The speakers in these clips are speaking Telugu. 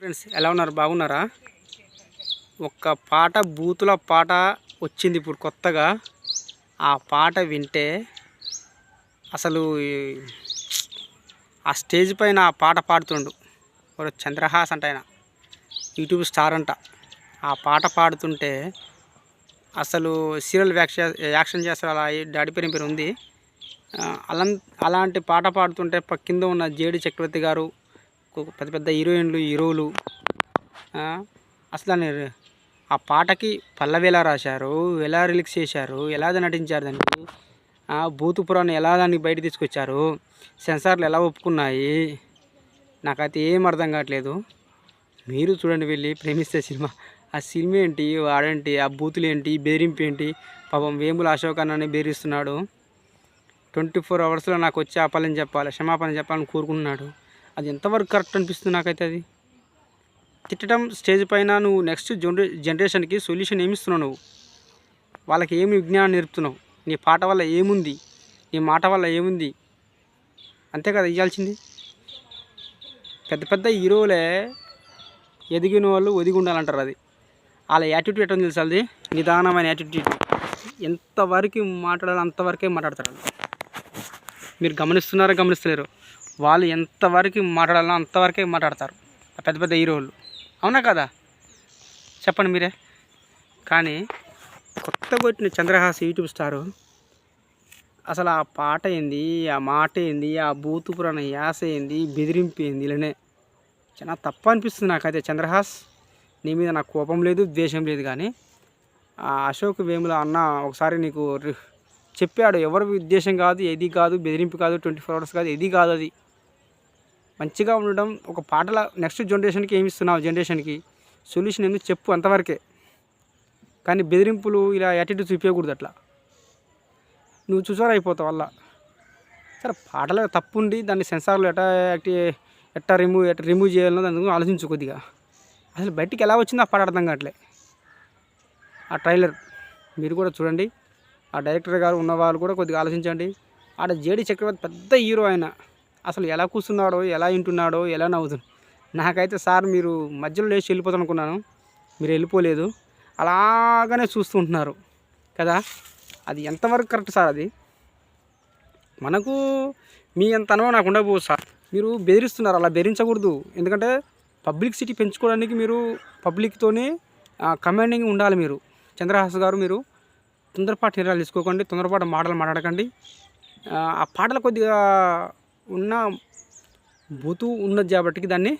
ఫ్రెండ్స్ ఎలా ఉన్నారు? బాగున్నారా? ఒక్క పాట బూతుల పాట వచ్చింది ఇప్పుడు కొత్తగా. ఆ పాట వింటే అసలు ఈ- ఆ స్టేజ్ పైన ఆ పాట పాడుతుండు. ఒక చంద్రహాస్ అంట ఆయన. యూట్యూబ్ స్టార్ అంట. ఆ పాట పాడుతుంటే అసలు సీరియల్ యాక్షన్ యాక్షన్ చేస్తారు అలా డాడీ పేరు పేరు ఉంది? అలా అలాంటి పాట పాడుతుంటే ప- కింద ఉన్న జేడి చక్రవర్తి గారు పెద్ద పెద్ద హీరోయిన్లు హీరోలు. అసలు ఆ పాటకి పల్లవి ఎలా రాశారు? ఎలా రిలీక్స్ చేశారు? ఎలా నటించారు దానికి ఆ, భూతు పురాణం ఎలా దానికి బయట తీసుకొచ్చారు? సెన్సార్లు ఎలా ఒప్పుకున్నాయి? నాకైతే ఏం అర్థం కావట్లేదు. మీరు చూడండి వెళ్ళి ప్రేమిస్తే సినిమా. ఆ సినిమా ఏంటి? వాడేంటి? ఆ బూతులు ఏంటి? బెదిరింపు ఏంటి? పాపం వేముల అశోక్ అన్నని బెదిరిస్తున్నాడు. ట్వంటీ ఫోర్ అవర్స్లో నాకు వచ్చి ఆపాలని చెప్పాలి క్షమాపణ చెప్పాలని కోరుకుంటున్నాడు. అది ఎంతవరకు కరెక్ట్ అనిపిస్తుంది నాకైతే అది? తిట్టడం స్టేజ్ పైన నువ్వు నెక్స్ట్ జనరే జనరేషన్కి సొల్యూషన్ ఏమిస్తున్నావు నువ్వు? వాళ్ళకి ఏమి విజ్ఞానం నేర్పుతున్నావు? నీ పాట వల్ల ఏముంది? నీ మాట వల్ల ఏముంది? అంతే కదా ఇవ్వాల్సింది పెద్ద పెద్ద హీరోలే ఎదిగిన వాళ్ళు ఒదిగి ఉండాలంటారు అది. వాళ్ళ యాటిట్యూడ్ ఎట్లా తెలుసు అది? నిదానమైన యాటిట్యూడ్ ఎంతవరకు మాట్లాడాలో అంతవరకే మాట్లాడతారు మీరు గమనిస్తున్నారా గమనిస్తలేరు? వాళ్ళు ఎంతవరకు మాట్లాడాలో అంతవరకే మాట్లాడతారు. పెద్ద పెద్ద హీరోలు. అవునా కదా? చెప్పండి మీరే. కానీ కొత్తగా వచ్చిన చంద్రహాస్ యూట్యూబ్ స్టారు అసలు ఆ పాట ఏంది? ఆ మాట ఏంది? ఆ బూతు పురాణ యాస ఏంది? బెదిరింపు ఏంది? ఇలానే. చాలా తప్ప అనిపిస్తుంది నాకైతే చంద్రహాస్. నీ మీద నాకు కోపం లేదు ద్వేషం లేదు కానీ ఆ అశోక్ వేముల అన్న ఒకసారి నీకు రి- చెప్పాడు ఎవరి ఉద్దేశం కాదు ఏది కాదు బెదిరింపు కాదు ట్వంటీ ఫోర్ అవర్స్ కాదు ఏది కాదు అది. మంచిగా ఉండడం ఒక పాటల నెక్స్ట్ జనరేషన్కి ఏమి ఇస్తున్నావు జనరేషన్కి? సొల్యూషన్ ఎందుకు చెప్పు అంతవరకే. కానీ బెదిరింపులు ఇలా యాటిట్యూడ్ చూపించకూడదు అట్లా. నువ్వు చూసారు అయిపోతావు వల్ల సరే పాటలో తప్పు ఉండి దాన్ని సెన్సార్లు ఎట్టా యాక్టి ఎట్టా రిమూవ్ ఎట్లా రిమూవ్ చేయాలో దాని గురించి ఆలోచించు కొద్దిగా. అసలు బయటికి ఎలా వచ్చిందో ఆ పాట అర్థం కావట్లే. ఆ ట్రైలర్ మీరు కూడా చూడండి. ఆ డైరెక్టర్ గారు ఉన్న వాళ్ళు కూడా కొద్దిగా ఆలోచించండి. ఆడ జేడి చక్రవర్తి పెద్ద హీరో ఆయన. అసలు ఎలా కూర్చున్నాడో ఎలా వింటున్నాడో ఎలా నవ్వుతున్నాడు. నాకైతే సార్ మీరు మధ్యలో లేచి వెళ్ళిపోతాను అనుకున్నాను మీరు వెళ్ళిపోలేదు. అలాగనే చూస్తుంటున్నారు కదా? అది ఎంతవరకు కరెక్ట్ సార్ అది? మనకు మీ అంత అనుభవం నాకు ఉండకపోదు సార్. మీరు బెదిరిస్తున్నారు. అలా బెదిరించకూడదు. ఎందుకంటే పబ్లిక్ సిటీ పెంచుకోవడానికి మీరు పబ్లిక్తోనే కమాండింగ్ ఉండాలి మీరు. చంద్రహాస్ గారు మీరు తొందరపాటు నిర్ణయాలు తీసుకోకండి తొందరపాటు మాటలు మాట్లాడకండి. ఆ, పాటలు కొద్దిగా ఉన్న బూతు ఉన్నది కాబట్టి దాన్ని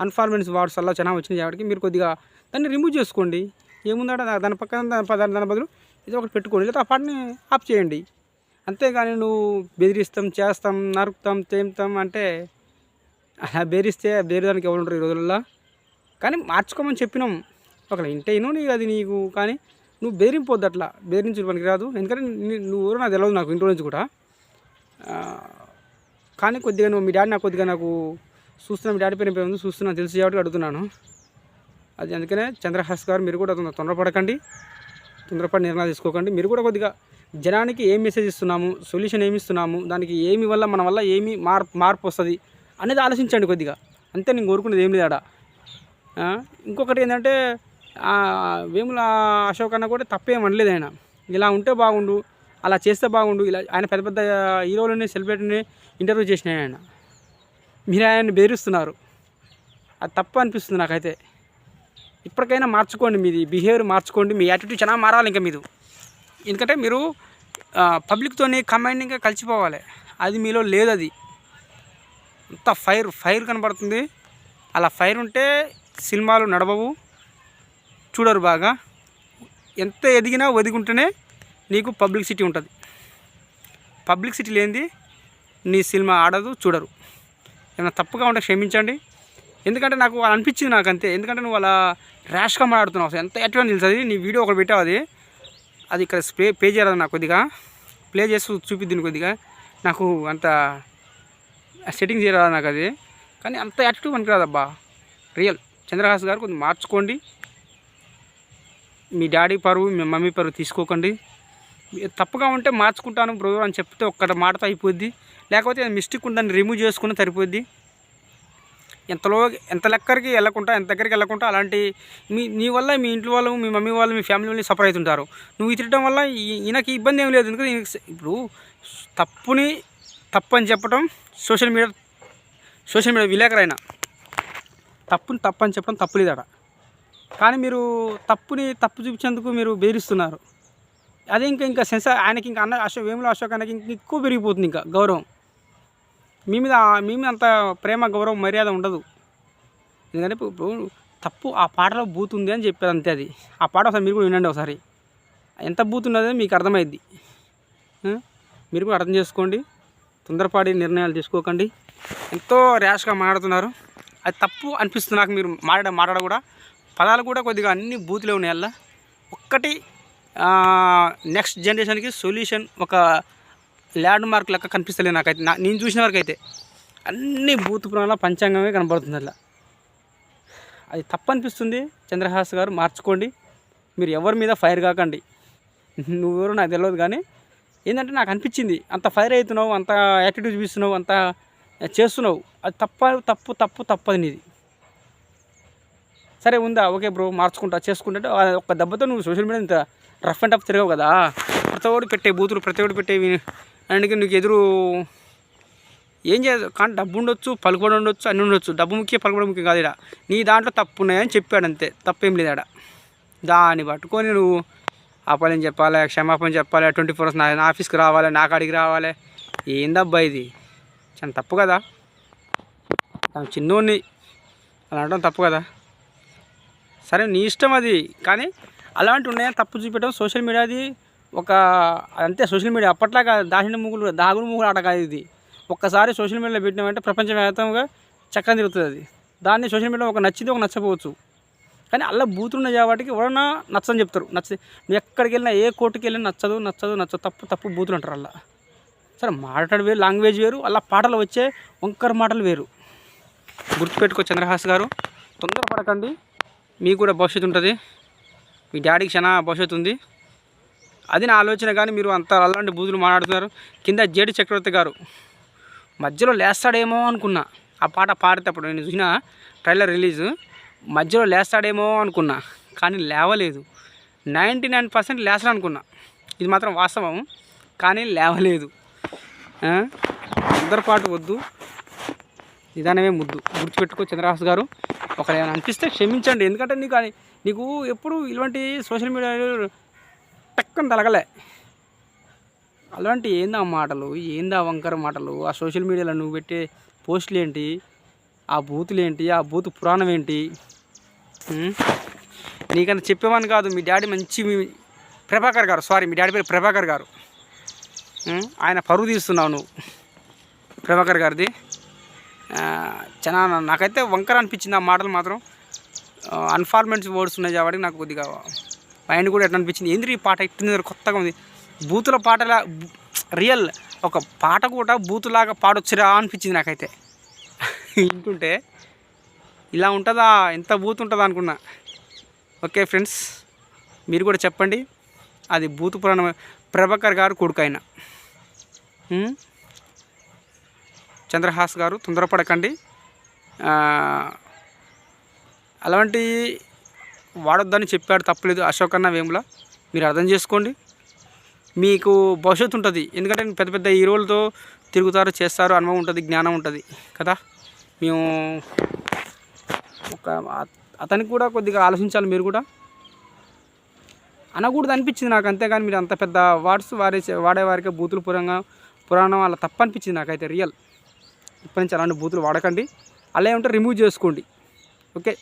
అన్ఫార్మెన్స్ వార్డ్స్ అలా చాలా వచ్చినాయి కాబట్టి మీరు కొద్దిగా దాన్ని రిమూవ్ చేసుకోండి. ఏముందంటే దాని పక్కన దాని దాని బదులు ఇది ఒకటి పెట్టుకోండి లేదా ఆ పాటని ఆఫ్ చేయండి. అంతేగాని నువ్వు బెదిరిస్తాం చేస్తాం నరుకుతాం తేముతాం అంటే అలా బెదిరిస్తే బెదిరడానికి ఎవరు ఉంటారు ఈ రోజుల్లో కానీ మార్చుకోమని చెప్పినాం. ఒకవేళ ఇంటైను నీకు అది నీకు కానీ నువ్వు బెదిరింపోద్దు అట్లా బెదిరించు పనికి రాదు. ఎందుకంటే నువ్వు ఎవరో నాకు తెలియదు నాకు ఇంట్లో నుంచి కూడా. కానీ కొద్దిగా నువ్వు మీ డాడీ నాకు కొద్దిగా నాకు చూస్తున్నా మీ డాడీ పేరు పేరు ఉంది చూస్తున్నా తెలుసు కాబట్టి అడుగుతున్నాను. అది అందుకనే చంద్రహాస్ గారు మీరు కూడా తొందర తొందరపడకండి. తొందరపడి నిర్ణయాలు తీసుకోకండి. మీరు కూడా కొద్దిగా జనానికి ఏం మెసేజ్ ఇస్తున్నాము సొల్యూషన్ ఏమి ఇస్తున్నాము దానికి ఏమి వల్ల మన వల్ల ఏమి మార్పు మార్పు వస్తుంది అనేది ఆలోచించండి కొద్దిగా. అంతే నేను కోరుకునేది ఏం లేదు ఆడ ఇంకొకటి ఏంటంటే వేముల అశోక్ అన్న కూడా తప్పేం అనలేదు ఆయన. ఇలా ఉంటే బాగుండు అలా చేస్తే బాగుండు ఇలా ఆయన పెద్ద పెద్ద హీరోలని సెలబ్రిటీని ఇంటర్వ్యూ చేసిన ఆయన. మీరు ఆయన్ని బెదిరిస్తున్నారు. అది తప్పు అనిపిస్తుంది నాకైతే. ఇప్పటికైనా మార్చుకోండి మీది బిహేవియర్ మార్చుకోండి మీ యాటిట్యూడ్ చాలా మారాలి ఇంకా మీరు ఎందుకంటే మీరు పబ్లిక్తోని కమాండింగ్గా కలిసిపోవాలి. అది మీలో లేదు అది. అంత ఫైర్ ఫైర్ కనబడుతుంది. అలా ఫైర్ ఉంటే సినిమాలు నడవవు. చూడరు బాగా. ఎంత ఎదిగినా ఒదిగుంటేనే నీకు పబ్లిక్ సిటీ ఉంటుంది. పబ్లిక్ సిటీ లేనిది నీ సినిమా ఆడదు చూడరు. ఏమైనా తప్పుగా ఉంటే క్షమించండి. ఎందుకంటే నాకు అనిపించింది నాకు అంతే ఎందుకంటే నువ్వు అలా ర్యాష్గా మాట్లాడుతున్నావు. అసలు ఎంత ఎట్లా తెలుసు నీ వీడియో ఒకటి పెట్టావు అది. అది ఇక్కడ ప్లే పే చేయరాదు నాకు కొద్దిగా. ప్లే చేస్తూ చూపిద్దిని కొద్దిగా. నాకు అంత సెట్టింగ్ చేయరాదు నాకు అది. కానీ అంత యాటిట్యూడ్ పనికిరాదబ్బా రియల్ చంద్రహాస్ గారు కొంచెం మార్చుకోండి. మీ డాడీ పరువు మీ మమ్మీ పరువు తీసుకోకండి. తప్పుగా ఉంటే మార్చుకుంటాను బ్రో అని చెప్తే ఒక్కటి మాటతో అయిపోద్ది. లేకపోతే మిస్టేక్ ఉందని రిమూవ్ చేసుకుని సరిపోద్ది. ఎంతలో ఎంత లెక్కరికి వెళ్ళకుండా ఎంత దగ్గరికి వెళ్ళకుండా అలాంటి మీ నీ వల్ల మీ ఇంట్లో వాళ్ళు మీ మమ్మీ వాళ్ళు మీ ఫ్యామిలీ వాళ్ళు సఫర్ అవుతుంటారు. నువ్వు తిరగడం వల్ల ఈయనకి ఇబ్బంది ఏం లేదు. ఎందుకంటే ఇప్పుడు తప్పుని తప్పు అని చెప్పడం సోషల్ మీడియా సోషల్ మీడియా విలేకరైనా తప్పుని తప్పు అని చెప్పడం తప్పు లేదట. కానీ మీరు తప్పుని తప్పు చూపించేందుకు మీరు బెదిరిస్తున్నారు. అదే ఇంకా ఇంకా సెన్సార్ ఆయనకి ఇంకా అన్న అశోక్ వేముల అశోక్ ఆయనకి ఇంకా ఎక్కువ పెరిగిపోతుంది ఇంకా గౌరవం. మీ మీద మీ మీద అంత ప్రేమ గౌరవం మర్యాద ఉండదు. ఎందుకంటే ఇప్పుడు తప్పు ఆ పాటలో బూతుంది అని చెప్పారు అంతే అది. ఆ పాట ఒకసారి మీరు కూడా వినండి ఒకసారి. ఎంత బూతున్నదో మీకు అర్థమైద్ది. మీరు కూడా అర్థం చేసుకోండి. తొందరపాటి నిర్ణయాలు తీసుకోకండి. ఎంతో ర్యాష్గా మాట్లాడుతున్నారు. అది తప్పు అనిపిస్తుంది నాకు మీరు మాట్లాడ మాట్లాడ కూడా. పదాలు కూడా కొద్దిగా అన్ని బూతులే ఉన్నాయి అలా ఒక్కటి నెక్స్ట్ జనరేషన్కి సొల్యూషన్ ఒక ల్యాండ్ మార్క్ లెక్క కనిపిస్తలేదు నాకైతే. నా నేను చూసిన వరకు అయితే అన్ని బూత్ పురాణాల పంచాంగమే కనబడుతుంది అలా అది తప్పనిపిస్తుంది. చంద్రహాస్ గారు మార్చుకోండి. మీరు ఎవరి మీద ఫైర్ కాకండి. నువ్వెవరు నాకు తెలియదు కానీ ఏంటంటే నాకు అనిపించింది అంత ఫైర్ అవుతున్నావు అంత యాటిట్యూడ్ చూపిస్తున్నావు అంత చేస్తున్నావు. అది తప్ప తప్పు తప్పు తప్పదు నీది. సరే ఉందా? ఓకే బ్రో మార్చుకుంటా చేసుకుంటే. ఆ ఒక్క దెబ్బతో నువ్వు సోషల్ మీడియా ఇంత రఫ్ అండ్ టఫ్ తిరగవు కదా? ప్రతి ఒక్కటి పెట్టే బూతులు ప్రతి ఒక్కటి పెట్టేవి అందుకే నీకు ఎదురు ఏం చేయదు కానీ డబ్బు ఉండొచ్చు పలుకుబడి ఉండొచ్చు అన్నీ ఉండొచ్చు. డబ్బు ముఖ్యం పలుకుబడి ముఖ్యం కాదు ఇక్కడ నీ దాంట్లో తప్పు ఉన్నాయని చెప్పాడు అంతే. తప్పేం లేదు ఆడ. దాన్ని పట్టుకొని నువ్వు ఆపాలని చెప్పాలి క్షమాపణ చెప్పాలి ట్వంటీ ఫోర్ అవర్స్ నా నా ఆఫీస్కి రావాలి నా కాడికి రావాలి? ఏందబ్బా ఇది? చాలా తప్పు కదా? తను చిన్నోడిని. అలా అనడం తప్పు కదా? సరే నీ ఇష్టం అది. కానీ అలాంటి ఉన్నాయని తప్పు చూపెట్టడం సోషల్ మీడియాది ఒక అంతే సోషల్ మీడియా అప్పట్లో దాచిన ముగ్గులు దాగుడు ముగ్గులు ఆట కాదు ఇది. ఒక్కసారి సోషల్ మీడియాలో పెట్టినామంటే ప్రపంచవ్యాప్తంగా చక్కగా తిరుగుతుంది అది. దాన్ని సోషల్ మీడియా ఒక నచ్చింది ఒక నచ్చపోవచ్చు కానీ అలా బూతులు ఉన్న వాటికి ఎవరన్నా నచ్చని చెప్తారు. నచ్చ నువ్వు ఎక్కడికి వెళ్ళినా ఏ కోర్టుకి వెళ్ళినా నచ్చదు నచ్చదు నచ్చదు తప్పు తప్పు బూతులు అంటారు అలా సరే మాట్లాడు వేరు లాంగ్వేజ్ వేరు అలా పాటలు వచ్చే వంకర మాటలు వేరు. గుర్తుపెట్టుకో చంద్రహాస్ గారు తొందరపడకండి. మీకు కూడా భవిష్యత్తు ఉంటుంది. మీ డాడీకి చాలా భవిష్యత్తు ఉంది. అది నా ఆలోచన కానీ మీరు అంత అలాంటి బూతులు మాట్లాడుతున్నారు. కింద జేడి చక్రవర్తి గారు మధ్యలో లేస్తాడేమో అనుకున్నా. ఆ పాట పాడేటప్పుడు నేను చూసిన ట్రైలర్ రిలీజ్ మధ్యలో లేస్తాడేమో అనుకున్నా. కానీ లేవలేదు. నైంటీ నైన్ పర్సెంట్ లేస్తాడు అనుకున్నా. ఇది మాత్రం వాస్తవం. కానీ లేవలేదు. అందరి పాటు వద్దు. నిదానమే ముద్దు. గుర్తుపెట్టుకో చంద్రహాస్ గారు. ఒకరు ఏమైనా అనిపిస్తే క్షమించండి. ఎందుకంటే నీకు అది నీకు ఎప్పుడు ఇలాంటి సోషల్ మీడియా టక్కన తలగలే. అలాంటి ఏందా మాటలు? ఏందా వంకర మాటలు? ఆ సోషల్ మీడియాలో నువ్వు పెట్టే పోస్టులు ఏంటి ఆ బూతులు ఏంటి ఆ బూత్ పురాణం ఏంటి నీకన్నా చెప్పేవాని కాదు. మీ డాడీ మంచి మీ ప్రభాకర్ గారు. సారీ మీ డాడీ పేరు ప్రభాకర్ గారు. ఆయన పరువు తీస్తున్నావు నువ్వు. ప్రభాకర్ గారిది. చాలా నాకైతే వంకర అనిపించింది ఆ మాటలు మాత్రం. అన్ఫార్మెంట్స్ వర్డ్స్ ఉన్నాయి కాబట్టి నాకు కొద్దిగా మైండ్ కూడా ఎట్లా అనిపించింది. ఏంది ఈ పాట? ఎట్టింది కొత్తగా ఉంది. బూతుల పాటలా రియల్ ఒక పాట కూడా బూతులాగా పాడొచ్చురా అనిపించింది నాకైతే. వింటుంటే ఇలా ఉంటుందా? ఎంత బూత్ ఉంటుందా అనుకున్నా. ఓకే ఫ్రెండ్స్ మీరు కూడా చెప్పండి. అది బూతు పురాణం ప్రభాకర్ గారు కొడుకు ఆయన చంద్రహాస్ గారు తొందరపడకండి. అలాంటి వాడొద్దని చెప్పాడు తప్పలేదు అశోక్ అన్న వేముల. మీరు అర్థం చేసుకోండి. మీకు భవిష్యత్తు ఉంటుంది. ఎందుకంటే పెద్ద పెద్ద హీరోలతో తిరుగుతారు చేస్తారు అనుభవం ఉంటుంది జ్ఞానం ఉంటుంది కదా? మేము ఒక అతనికి కూడా కొద్దిగా ఆలోచించాలి మీరు కూడా. అనకూడదు అనిపించింది నాకు అంతేగాని మీరు అంత పెద్ద వాడ్స్ వాడే వాడేవారికి బూతులు పురంగా పురాణం అలా తప్పు అనిపించింది నాకైతే రియల్. ఇప్పటి నుంచి అలాంటి బూతులు వాడకండి. అలా ఉంటే రిమూవ్ చేసుకోండి. ఓకే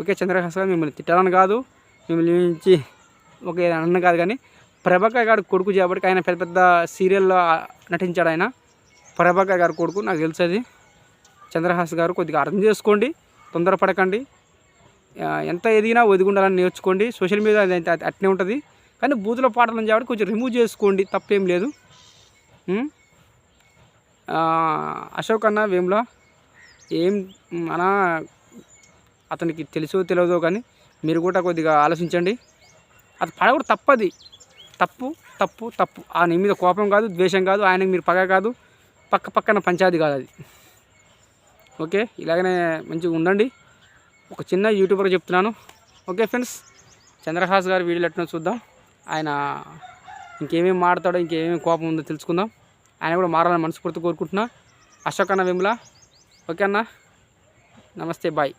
ఓకే చంద్రహాస్ గారు మిమ్మల్ని తిట్టాలని కాదు. మిమ్మల్ని నుంచి ఓకే అన్న కాదు కానీ ప్రభాకర్ గారు కొడుకు చేయబడికి ఆయన పెద్ద పెద్ద సీరియల్లో నటించాడు ఆయన. ప్రభాకర్ గారు కొడుకు నాకు తెలుసు చంద్రహాస్ గారు కొద్దిగా అర్థం చేసుకోండి తొందరపడకండి. ఎంత ఎదిగినా ఒదిగుండాలని నేర్చుకోండి. సోషల్ మీడియా అది అయితే అట్నే ఉంటుంది. కానీ బూతుల పాటలు నుంచి కాబట్టి కొంచెం రిమూవ్ చేసుకోండి తప్పేం లేదు. అశోక్ అన్న వేముల ఏం మన అతనికి తెలుసో తెలియదో కానీ మీరు కూడా కొద్దిగా ఆలోచించండి. అది పడకూడదు తప్పది. తప్పు తప్పు తప్పు. ఆయన మీద కోపం కాదు ద్వేషం కాదు ఆయనకి మీరు పగ కాదు పక్క పక్కన పంచాయతీ కాదు అది. ఓకే? ఇలాగనే మంచిగా ఉండండి. ఒక చిన్న యూట్యూబర్ చెప్తున్నాను. Okay friends? చంద్రహాస్ గారి వీడియోలు ఎట్లా చూద్దాం. ఆయన ఇంకేమేమి మాడతాడో ఇంకేమేమి కోపం ఉందో తెలుసుకుందాం. ఆయన కూడా మారాలని మనస్ఫూర్తి కోరుకుంటున్నా. అశోక్ అన్న విమల ఓకే అన్న నమస్తే బాయ్.